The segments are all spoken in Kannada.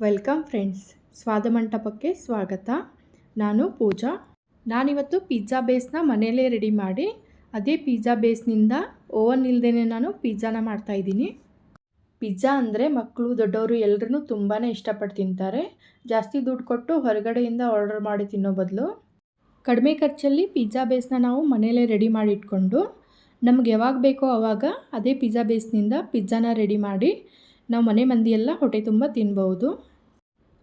Welcome friends. ಸ್ವಾದ ಮಂಟಪಕ್ಕೆ ಸ್ವಾಗತ. ನಾನು ಪೂಜಾ. ನಾನಿವತ್ತು ಪಿಜ್ಜಾ ಬೇಸ್ನ ಮನೆಯಲ್ಲೇ ರೆಡಿ ಮಾಡಿ, ಅದೇ ಪಿಜ್ಜಾ ಬೇಸ್ನಿಂದ ಓವನ್ ಇಲ್ಲದೇ ನಾನು ಪಿಜ್ಜಾನ ಮಾಡ್ತಾಯಿದ್ದೀನಿ ಪಿಜ್ಜಾ ಅಂದರೆ ಮಕ್ಕಳು, ದೊಡ್ಡವರು ಎಲ್ಲರೂ ತುಂಬಾ ಇಷ್ಟಪಟ್ಟು ತಿಂತಾರೆ. ಜಾಸ್ತಿ ದುಡ್ಡು ಕೊಟ್ಟು ಹೊರಗಡೆಯಿಂದ ಆರ್ಡರ್ ಮಾಡಿ ತಿನ್ನೋ ಬದಲು. ಕಡಿಮೆ ಖರ್ಚಲ್ಲಿ ಪಿಜ್ಜಾ ಬೇಸ್ನ ನಾವು ಮನೆಯಲ್ಲೇ ರೆಡಿ ಮಾಡಿ ಇಟ್ಕೊಂಡು, ನಮ್ಗೆ ಯಾವಾಗ ಬೇಕೋ ಅವಾಗ ಅದೇ ಪಿಜ್ಜಾ ಬೇಸ್ನಿಂದ ಪಿಜ್ಜಾನ ರೆಡಿ ಮಾಡಿ ನಾವು ಮನೆ ಮಂದಿ ಎಲ್ಲ ಹೊಟ್ಟೆ ತುಂಬ ತಿನ್ಬೋದು.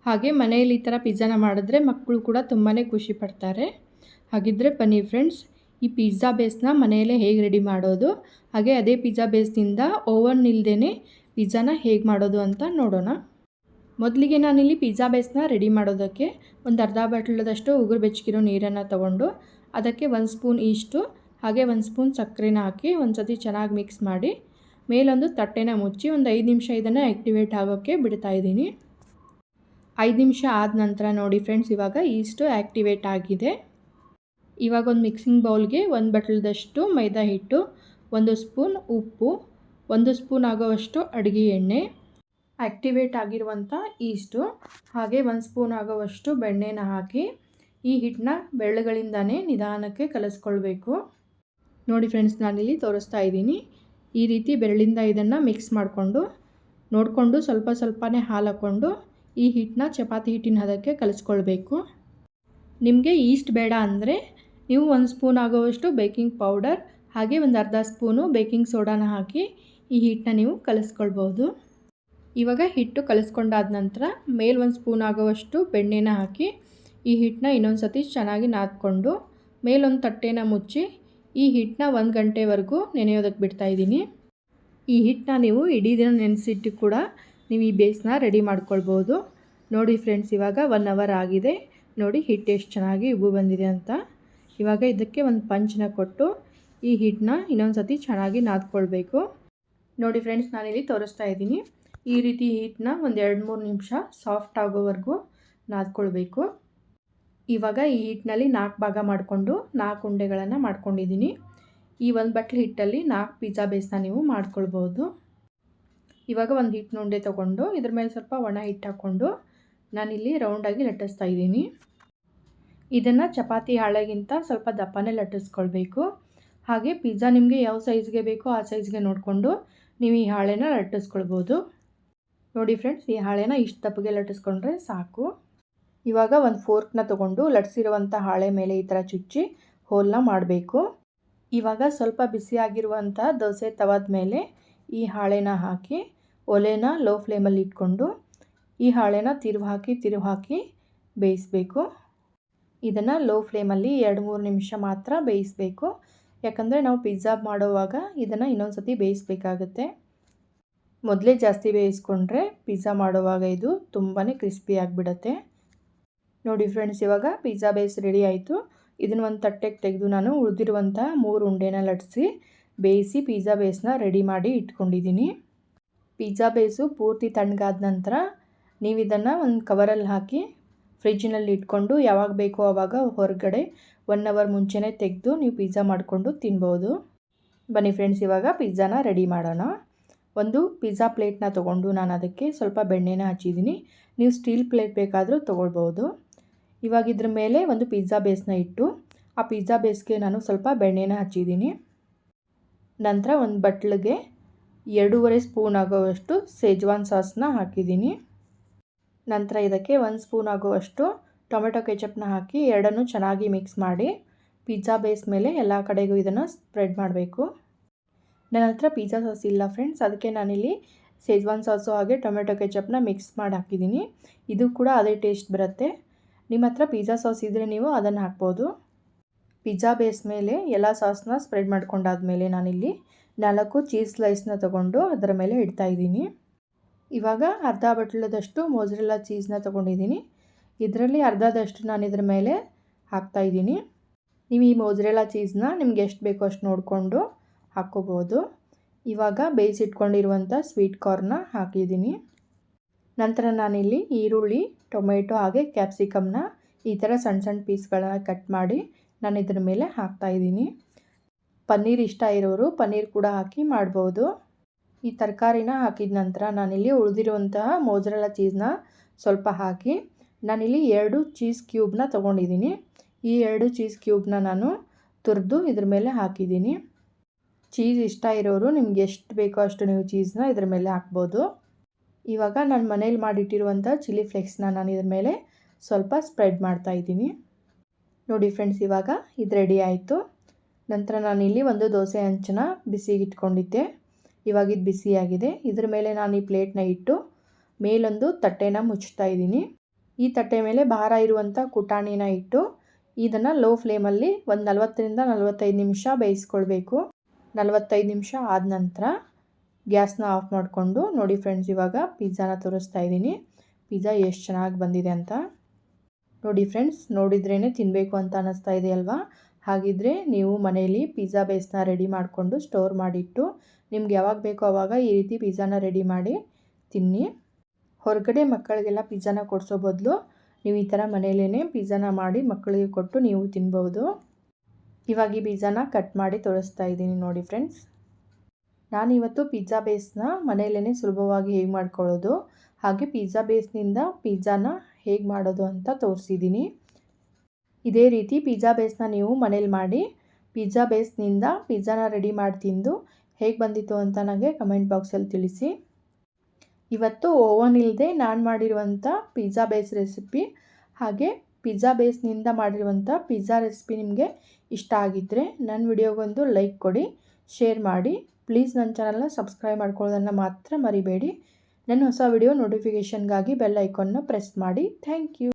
ಹಾಗೆ ಮನೆಯಲ್ಲಿ ಈ ಥರ ಪಿಜ್ಜಾನ ಮಾಡಿದ್ರೆ ಮಕ್ಕಳು ಕೂಡ ತುಂಬಾ ಖುಷಿ ಪಡ್ತಾರೆ. ಹಾಗಿದ್ದರೆ ಬನ್ನಿ ಫ್ರೆಂಡ್ಸ್ ಈ ಪಿಜ್ಜಾ ಬೇಸ್ನ ಮನೆಯಲ್ಲೇ ಹೇಗೆ ರೆಡಿ ಮಾಡೋದು? ಹಾಗೆ ಅದೇ ಪಿಜ್ಜಾ ಬೇಸ್ನಿಂದ ಓವನ್ ಇಲ್ಲದೇ ಪಿಜ್ಜಾನ ಹೇಗೆ ಮಾಡೋದು ಅಂತ ನೋಡೋಣ. ಮೊದಲಿಗೆ ನಾನಿಲ್ಲಿ ಪಿಜ್ಜಾ ಬೇಸ್ನ ರೆಡಿ ಮಾಡೋದಕ್ಕೆ ಒಂದು ಅರ್ಧ ಬಾಟ್ಲದಷ್ಟು ಉಗುರು ಬೆಚ್ಚಗಿರೋ ನೀರನ್ನು ತಗೊಂಡು ಅದಕ್ಕೆ ಒಂದು ಸ್ಪೂನ್ ಈಸ್ಟು ಹಾಗೆ ಒಂದು ಸ್ಪೂನ್ ಸಕ್ಕರೆನ ಹಾಕಿ ಒಂದು ಸತಿ ಚೆನ್ನಾಗಿ ಮಿಕ್ಸ್ ಮಾಡಿ ಮೇಲೊಂದು ತಟ್ಟೆನ ಮುಚ್ಚಿ ಒಂದು ಐದು ನಿಮಿಷ ಇದನ್ನು ಆ್ಯಕ್ಟಿವೇಟ್ ಆಗೋಕ್ಕೆ ಬಿಡ್ತಾ ಇದ್ದೀನಿ. ಐದು ನಿಮಿಷ ಆದ ನಂತರ ನೋಡಿ ಫ್ರೆಂಡ್ಸ್, ಇವಾಗ ಈಸ್ಟು ಆ್ಯಕ್ಟಿವೇಟ್ ಆಗಿದೆ. ಇವಾಗ ಒಂದು ಮಿಕ್ಸಿಂಗ್ ಬೌಲ್ಗೆ ಒಂದು ಬಟ್ಲದಷ್ಟು ಮೈದಾ ಹಿಟ್ಟು, ಒಂದು ಸ್ಪೂನ್ ಉಪ್ಪು, ಒಂದು ಸ್ಪೂನ್ ಆಗೋವಷ್ಟು ಅಡುಗೆ ಎಣ್ಣೆ ಆ್ಯಕ್ಟಿವೇಟ್ ಆಗಿರುವಂಥ ಈಸ್ಟು, ಹಾಗೆ ಒಂದು ಸ್ಪೂನ್ ಆಗೋವಷ್ಟು ಬೆಣ್ಣೆನ ಹಾಕಿ ಈ ಹಿಟ್ಟನ್ನ ಬೆಳ್ಳಗಳಿಂದಾನೇ ನಿಧಾನಕ್ಕೆ ಕಲಿಸ್ಕೊಳ್ಬೇಕು. ನೋಡಿ ಫ್ರೆಂಡ್ಸ್, ನಾನಿಲ್ಲಿ ತೋರಿಸ್ತಾ ಇದ್ದೀನಿ. ಈ ರೀತಿ ಬೆರಳಿಂದ ಇದನ್ನು ಮಿಕ್ಸ್ ಮಾಡಿಕೊಂಡು, ನೋಡಿಕೊಂಡು ಸ್ವಲ್ಪ ಸ್ವಲ್ಪನೇ ಹಾಲು ಹಾಕ್ಕೊಂಡು ಈ ಹಿಟ್ಟನ್ನ ಚಪಾತಿ ಹಿಟ್ಟಿನ ಹದಕ್ಕೆ ಕಲಿಸ್ಕೊಳ್ಬೇಕು. ನಿಮಗೆ ಈಸ್ಟ್ ಬೇಡ ಅಂದರೆ ನೀವು ಒಂದು ಸ್ಪೂನ್ ಆಗೋವಷ್ಟು ಬೇಕಿಂಗ್ ಪೌಡರ್ ಹಾಗೆ ಒಂದು ಅರ್ಧ ಸ್ಪೂನು ಬೇಕಿಂಗ್ ಸೋಡಾನ ಹಾಕಿ ಈ ಹಿಟ್ಟನ್ನ ನೀವು ಕಲಿಸ್ಕೊಳ್ಬೋದು. ಇವಾಗ ಹಿಟ್ಟು ಕಲಿಸ್ಕೊಂಡಾದ ನಂತರ ಮೇಲೆ ಒಂದು ಸ್ಪೂನ್ ಆಗೋವಷ್ಟು ಬೆಣ್ಣೆನ ಹಾಕಿ ಈ ಹಿಟ್ಟನ್ನ ಇನ್ನೊಂದು ಸತಿ ಚೆನ್ನಾಗಿ ನಾದ್ಕೊಂಡು ಮೇಲೊಂದು ತಟ್ಟೆನ ಮುಚ್ಚಿ ಈ ಹಿಟ್ಟನ್ನ ಒಂದು ಗಂಟೆವರೆಗೂ ನೆನೆಯೋದಕ್ಕೆ ಬಿಡ್ತಾಯಿದ್ದೀನಿ ಈ ಹಿಟ್ಟನ್ನ ನೀವು ಇಡೀ ದಿನ ನೆನೆಸಿಟ್ಟು ಕೂಡ ನೀವು ಈ ಬೇಸ್ನ ರೆಡಿ ಮಾಡ್ಕೊಳ್ಬೋದು. ನೋಡಿ ಫ್ರೆಂಡ್ಸ್, ಇವಾಗ ಒನ್ ಅವರ್ ಆಗಿದೆ. ನೋಡಿ ಹಿಟ್ಟು ಎಷ್ಟು ಚೆನ್ನಾಗಿ ಉಬ್ಬು ಬಂದಿದೆ ಅಂತ. ಇವಾಗ ಇದಕ್ಕೆ ಒಂದು ಪಂಚನ ಕೊಟ್ಟು ಈ ಹಿಟ್ಟನ್ನ ಇನ್ನೊಂದು ಸತಿ ಚೆನ್ನಾಗಿ ನಾದ್ಕೊಳ್ಬೇಕು. ನೋಡಿ ಫ್ರೆಂಡ್ಸ್, ನಾನಿಲ್ಲಿ ತೋರಿಸ್ತಾ ಇದ್ದೀನಿ. ಈ ರೀತಿ ಹಿಟ್ಟನ್ನ ಒಂದು ಎರಡು ಮೂರು ನಿಮಿಷ ಸಾಫ್ಟ್ ಆಗೋವರೆಗೂ ನಾದ್ಕೊಳ್ಬೇಕು. ಇವಾಗ ಈ ಹಿಟ್ಟಿನಲ್ಲಿ ನಾಲ್ಕು ಭಾಗ ಮಾಡಿಕೊಂಡು ನಾಲ್ಕು ಉಂಡೆಗಳನ್ನು ಮಾಡ್ಕೊಂಡಿದ್ದೀನಿ. ಈ ಒಂದು ಬಟ್ಲು ಹಿಟ್ಟಲ್ಲಿ ನಾಲ್ಕು ಪಿಜ್ಜಾ ಬೇಸ್ನ ನೀವು ಮಾಡ್ಕೊಳ್ಬೋದು. ಇವಾಗ ಒಂದು ಹಿಟ್ಟಿನ ಉಂಡೆ ತೊಗೊಂಡು ಇದ್ರ ಮೇಲೆ ಸ್ವಲ್ಪ ಒಣ ಹಿಟ್ಟು ಹಾಕ್ಕೊಂಡು ನಾನಿಲ್ಲಿ ರೌಂಡಾಗಿ ಲಟ್ಟಿಸ್ತಾ ಇದ್ದೀನಿ. ಇದನ್ನು ಚಪಾತಿ ಹಾಳೆಗಿಂತ ಸ್ವಲ್ಪ ದಪ್ಪನೇ ಲಟ್ಟಿಸ್ಕೊಳ್ಬೇಕು. ಹಾಗೆ ಪಿಜ್ಜಾ ನಿಮಗೆ ಯಾವ ಸೈಜ್ಗೆ ಬೇಕೋ ಆ ಸೈಜ್ಗೆ ನೋಡಿಕೊಂಡು ನೀವು ಈ ಹಾಳೆನ ಲಟ್ಟಿಸ್ಕೊಳ್ಬೋದು. ನೋಡಿ ಫ್ರೆಂಡ್ಸ್ ಈ ಹಾಳೆನ ಇಷ್ಟು ದಪ್ಪಗೆ ಲಟ್ಟಿಸ್ಕೊಂಡ್ರೆ ಸಾಕು. ಇವಾಗ ಒಂದು ಫೋರ್ಕ್ನ ತೊಗೊಂಡು ಲಟ್ಸಿರುವಂಥ ಹಾಳೆ ಮೇಲೆ ಈ ಥರ ಚುಚ್ಚಿ ಹೋಲನ್ನ ಮಾಡಬೇಕು. ಇವಾಗ ಸ್ವಲ್ಪ ಬಿಸಿಯಾಗಿರುವಂಥ ದೋಸೆ ತವಾದ ಮೇಲೆ ಈ ಹಾಳೆನ ಹಾಕಿ ಒಲೆನ ಲೋ ಫ್ಲೇಮಲ್ಲಿ ಇಟ್ಕೊಂಡು ಈ ಹಾಳೆನ ತಿರುವು ಹಾಕಿ ತಿರುವು ಹಾಕಿ ಬೇಯಿಸಬೇಕು. ಇದನ್ನು ಲೋ ಫ್ಲೇಮಲ್ಲಿ ಎರಡು ಮೂರು ನಿಮಿಷ ಮಾತ್ರ ಬೇಯಿಸಬೇಕು. ಯಾಕಂದರೆ ನಾವು ಪಿಜ್ಜಾ ಮಾಡುವಾಗ ಇದನ್ನು ಇನ್ನೊಂದು ಸತಿ ಬೇಯಿಸಬೇಕಾಗತ್ತೆ. ಮೊದಲೇ ಜಾಸ್ತಿ ಬೇಯಿಸ್ಕೊಂಡ್ರೆ ಪಿಜ್ಜಾ ಮಾಡುವಾಗ ಇದು ತುಂಬಾ ಕ್ರಿಸ್ಪಿ ಆಗಿಬಿಡತ್ತೆ. ನೋಡಿ ಫ್ರೆಂಡ್ಸ್ ಇವಾಗ ಪಿಜ್ಜಾ ಬೇಸ್ ರೆಡಿ ಆಯಿತು. ಇದನ್ನು ಒಂದು ತಟ್ಟೆಗೆ ತೆಗೆದು ನಾನು ಉಳಿದಿರುವಂಥ ಮೂರು ಉಂಡೆನ ಲಟ್ಸಿ ಬೇಯಿಸಿ ಪಿಜ್ಜಾ ಬೇಸ್ನ ರೆಡಿ ಮಾಡಿ ಇಟ್ಕೊಂಡಿದ್ದೀನಿ. ಪಿಜ್ಜಾ ಬೇಸು ಪೂರ್ತಿ ತಣ್ಣಗಾದ ನಂತರ ನೀವು ಇದನ್ನು ಒಂದು ಕವರಲ್ಲಿ ಹಾಕಿ ಫ್ರಿಜ್ಜಿನಲ್ಲಿ ಇಟ್ಕೊಂಡು ಯಾವಾಗ ಬೇಕೋ ಆವಾಗ ಹೊರಗಡೆ ಒನ್ ಅವರ್ ಮುಂಚೆನೇ ತೆಗೆದು ನೀವು ಪಿಜ್ಜಾ ಮಾಡಿಕೊಂಡು ತಿನ್ಬೋದು. ಬನ್ನಿ ಫ್ರೆಂಡ್ಸ್ ಇವಾಗ ಪಿಜ್ಜಾನ ರೆಡಿ ಮಾಡೋಣ. ಒಂದು ಪಿಜ್ಜಾ ಪ್ಲೇಟ್ನ ತೊಗೊಂಡು ನಾನು ಅದಕ್ಕೆ ಸ್ವಲ್ಪ ಬೆಣ್ಣೆನ ಹಚ್ಚಿದ್ದೀನಿ. ನೀವು ಸ್ಟೀಲ್ ಪ್ಲೇಟ್ ಬೇಕಾದರೂ ತೊಗೊಳ್ಬೋದು. ಇವಾಗ ಇದ್ರ ಮೇಲೆ ಒಂದು ಪಿಜ್ಜಾ ಬೇಸ್ನ ಇಟ್ಟು, ಆ ಪಿಜ್ಜಾ ಬೇಸ್ಗೆ ನಾನು ಸ್ವಲ್ಪ ಬೆಣ್ಣೆನ ಹಚ್ಚಿದ್ದೀನಿ. ನಂತರ ಒಂದು ಬಟ್ಲಿಗೆ ಎರಡೂವರೆ ಸ್ಪೂನ್ ಆಗೋವಷ್ಟು ಸೇಜ್ವಾನ್ ಸಾಸ್ನ ಹಾಕಿದ್ದೀನಿ. ನಂತರ ಇದಕ್ಕೆ ಒಂದು ಸ್ಪೂನ್ ಆಗುವಷ್ಟು ಟೊಮೆಟೊ ಕೆಚಪ್ನ ಹಾಕಿ ಎರಡನ್ನೂ ಚೆನ್ನಾಗಿ ಮಿಕ್ಸ್ ಮಾಡಿ ಪಿಜ್ಜಾ ಬೇಸ್ ಮೇಲೆ ಎಲ್ಲ ಕಡೆಗೂ ಇದನ್ನು ಸ್ಪ್ರೆಡ್ ಮಾಡಬೇಕು. ನನ್ನ ಹತ್ರ ಪಿಜ್ಜಾ ಸಾಸ್ ಇಲ್ಲ ಫ್ರೆಂಡ್ಸ್ ಅದಕ್ಕೆ ನಾನಿಲ್ಲಿ ಸೇಜ್ವಾನ್ ಸಾಸು ಹಾಗೆ ಟೊಮೆಟೊ ಕೆಚಪ್ನ ಮಿಕ್ಸ್ ಮಾಡಿ ಹಾಕಿದ್ದೀನಿ. ಇದು ಕೂಡ ಅದೇ ಟೇಸ್ಟ್ ಬರುತ್ತೆ. ನಿಮ್ಮ ಹತ್ರ ಪಿಜ್ಜಾ ಸಾಸ್ ಇದ್ದರೆ ನೀವು ಅದನ್ನು ಹಾಕ್ಬೋದು. ಪಿಜ್ಜಾ ಬೇಸ್ ಮೇಲೆ ಎಲ್ಲ ಸಾಸ್ನ ಸ್ಪ್ರೆಡ್ ಮಾಡ್ಕೊಂಡಾದ್ಮೇಲೆ ನಾನಿಲ್ಲಿ ನಾಲ್ಕು ಚೀಸ್ ಸ್ಲೈಸ್ನ ತೊಗೊಂಡು ಅದರ ಮೇಲೆ ಇಡ್ತಾ ಇದ್ದೀನಿ. ಇವಾಗ ಅರ್ಧ ಬಟ್ಲದಷ್ಟು ಮೊಜ್ರೆಲ್ಲ ಚೀಸ್ನ ತೊಗೊಂಡಿದ್ದೀನಿ. ಇದರಲ್ಲಿ ಅರ್ಧದಷ್ಟು ನಾನು ಇದ್ರ ಮೇಲೆ ಹಾಕ್ತಾ ಇದ್ದೀನಿ. ನೀವು ಈ ಮೊಜ್ರೆಲ್ಲ ಚೀಸ್ನ ನಿಮ್ಗೆ ಎಷ್ಟು ಬೇಕೋ ಅಷ್ಟು ನೋಡಿಕೊಂಡು ಹಾಕ್ಕೋಬೋದು. ಇವಾಗ ಬೇಯಿಸಿಟ್ಕೊಂಡಿರುವಂಥ ಸ್ವೀಟ್ ಕಾರ್ನ ಹಾಕಿದ್ದೀನಿ. ನಂತರ ನಾನಿಲ್ಲಿ ಈರುಳ್ಳಿ ಟೊಮೆಟೊ ಹಾಗೆ ಕ್ಯಾಪ್ಸಿಕಮ್ನ ಈ ಥರ ಸಣ್ಣ ಸಣ್ಣ ಪೀಸ್ಗಳನ್ನ ಕಟ್ ಮಾಡಿ ನಾನು ಇದ್ರ ಮೇಲೆ ಹಾಕ್ತಾಯಿದ್ದೀನಿ ಪನ್ನೀರ್ ಇಷ್ಟ ಇರೋರು ಪನ್ನೀರ್ ಕೂಡ ಹಾಕಿ ಮಾಡ್ಬೋದು. ಈ ತರಕಾರಿನ ಹಾಕಿದ ನಂತರ ನಾನಿಲ್ಲಿ ಉಳಿದಿರುವಂತಹ ಮೋಜರೆಲ್ಲ ಚೀಸ್ನ ಸ್ವಲ್ಪ ಹಾಕಿ ನಾನಿಲ್ಲಿ ಎರಡು ಚೀಸ್ ಕ್ಯೂಬ್ನ ತೊಗೊಂಡಿದ್ದೀನಿ. ಈ ಎರಡು ಚೀಸ್ ಕ್ಯೂಬ್ನ ನಾನು ತುರಿದು ಇದ್ರ ಮೇಲೆ ಹಾಕಿದ್ದೀನಿ. ಚೀಸ್ ಇಷ್ಟ ಇರೋರು ನಿಮ್ಗೆ ಎಷ್ಟು ಬೇಕೋ ಅಷ್ಟು ನೀವು ಚೀಸ್ನ ಇದ್ರ ಮೇಲೆ ಹಾಕ್ಬೋದು. ಇವಾಗ ನಾನು ಮನೇಲಿ ಮಾಡಿಟ್ಟಿರುವಂಥ ಚಿಲ್ಲಿ ಫ್ಲೇಕ್ಸ್ನ ನಾನು ಇದ್ರ ಮೇಲೆ ಸ್ವಲ್ಪ ಸ್ಪ್ರೆಡ್ ಮಾಡ್ತಾ ಇದ್ದೀನಿ. ನೋಡಿ ಫ್ರೆಂಡ್ಸ್, ಇವಾಗ ಇದು ರೆಡಿ ಆಯಿತು. ನಂತರ ನಾನು ಇಲ್ಲಿ ಒಂದು ದೋಸೆ ಹಂಚನ ಬಿಸಿಗೆ ಇಟ್ಕೊಂಡಿದ್ದೆ. ಇವಾಗ ಇದು ಬಿಸಿಯಾಗಿದೆ ಇದ್ರ ಮೇಲೆ ನಾನು ಈ ಪ್ಲೇಟ್ನ ಇಟ್ಟು ಮೇಲೊಂದು ತಟ್ಟೆನ ಮುಚ್ಚುತ್ತಾ ಇದ್ದೀನಿ. ಈ ತಟ್ಟೆ ಮೇಲೆ ಭಾರ ಇರುವಂಥ ಕುಟಾಣಿನ ಇಟ್ಟು ಇದನ್ನು ಲೋ ಫ್ಲೇಮಲ್ಲಿ ಒಂದು ನಲವತ್ತರಿಂದ ನಲವತ್ತೈದು ನಿಮಿಷ ಬೇಯಿಸ್ಕೊಳ್ಬೇಕು. ನಲವತ್ತೈದು ನಿಮಿಷ ಆದ ನಂತರ ಗ್ಯಾಸ್ನ ಆಫ್ ಮಾಡಿಕೊಂಡು ನೋಡಿ ಫ್ರೆಂಡ್ಸ್, ಇವಾಗ ಪಿಜ್ಜಾನ ತೋರಿಸ್ತಾ ಇದ್ದೀನಿ. ಪಿಜ್ಜಾ ಎಷ್ಟು ಚೆನ್ನಾಗಿ ಬಂದಿದೆ ಅಂತ. ನೋಡಿ ಫ್ರೆಂಡ್ಸ್ ನೋಡಿದ್ರೇ ತಿನ್ನಬೇಕು ಅಂತ ಅನ್ನಿಸ್ತಾ ಇದೆ ಅಲ್ವಾ? ಹಾಗಿದ್ರೆ ನೀವು ಮನೆಯಲ್ಲಿ ಪಿಜ್ಜಾ ಬೇಸ್ನ ರೆಡಿ ಮಾಡಿಕೊಂಡು ಸ್ಟೋರ್ ಮಾಡಿಟ್ಟು ನಿಮ್ಗೆ ಯಾವಾಗ ಬೇಕೋ ಆವಾಗ ಈ ರೀತಿ ಪಿಜ್ಜಾನ ರೆಡಿ ಮಾಡಿ ತಿನ್ನಿ. ಹೊರಗಡೆ ಮಕ್ಕಳಿಗೆಲ್ಲ ಪಿಜ್ಜಾನ ಕೊಡಿಸೋ ಬದಲು ನೀವು ಈ ಥರ ಮನೆಯಲ್ಲೇ ಪಿಜ್ಜಾನ ಮಾಡಿ ಮಕ್ಕಳಿಗೆ ಕೊಟ್ಟು ನೀವು ತಿನ್ಬೋದು. ಇವಾಗ ಈ ಪಿಜ್ಜಾನ ಕಟ್ ಮಾಡಿ ತೋರಿಸ್ತಾ ಇದ್ದೀನಿ ನೋಡಿ ಫ್ರೆಂಡ್ಸ್. ನಾನಿವತ್ತು ಪಿಜ್ಜಾ ಬೇಸ್ನ ಮನೆಯಲ್ಲೇ ಸುಲಭವಾಗಿ ಹೇಗೆ ಮಾಡ್ಕೊಳ್ಳೋದು, ಹಾಗೆ ಪಿಜ್ಜಾ ಬೇಸ್ನಿಂದ ಪಿಜ್ಜಾನ ಹೇಗೆ ಮಾಡೋದು ಅಂತ ತೋರಿಸಿದ್ದೀನಿ. ಇದೇ ರೀತಿ ಪಿಜ್ಜಾ ಬೇಸ್ನ ನೀವು ಮನೇಲಿ ಮಾಡಿ ಪಿಜ್ಜಾ ಬೇಸ್ನಿಂದ ಪಿಜ್ಜಾನ ರೆಡಿ ಮಾಡಿ ತಿಂದು ಹೇಗೆ ಬಂದಿತ್ತು ಅಂತ ನನಗೆ ಕಮೆಂಟ್ ಬಾಕ್ಸಲ್ಲಿ ತಿಳಿಸಿ. ಇವತ್ತು ಓವನ್ ಇಲ್ಲದೆ ನಾನು ಮಾಡಿರುವಂಥ ಪಿಜ್ಜಾ ಬೇಸ್ ರೆಸಿಪಿ ಹಾಗೆ ಪಿಜ್ಜಾ ಬೇಸ್ನಿಂದ ಮಾಡಿರುವಂಥ ಪಿಜ್ಜಾ ರೆಸಿಪಿ ನಿಮಗೆ ಇಷ್ಟ ಆಗಿದ್ದರೆ ನನ್ನ ವಿಡಿಯೋಗೊಂದು ಲೈಕ್ ಕೊಡಿ. ಶೇರ್ ಮಾಡಿ. ಪ್ಲೀಸ್ ನನ್ನ ಚಾನಲ್ನ ಸಬ್ಸ್ಕ್ರೈಬ್ ಮಾಡ್ಕೊಳ್ಳೋದನ್ನು ಮಾತ್ರ ಮರಿಬೇಡಿ. ನನ್ನ ಹೊಸ ವಿಡಿಯೋ ನೋಟಿಫಿಕೇಷನ್ಗಾಗಿ ಬೆಲ್ ಐಕಾನ್ನ ಪ್ರೆಸ್ ಮಾಡಿ. Thank you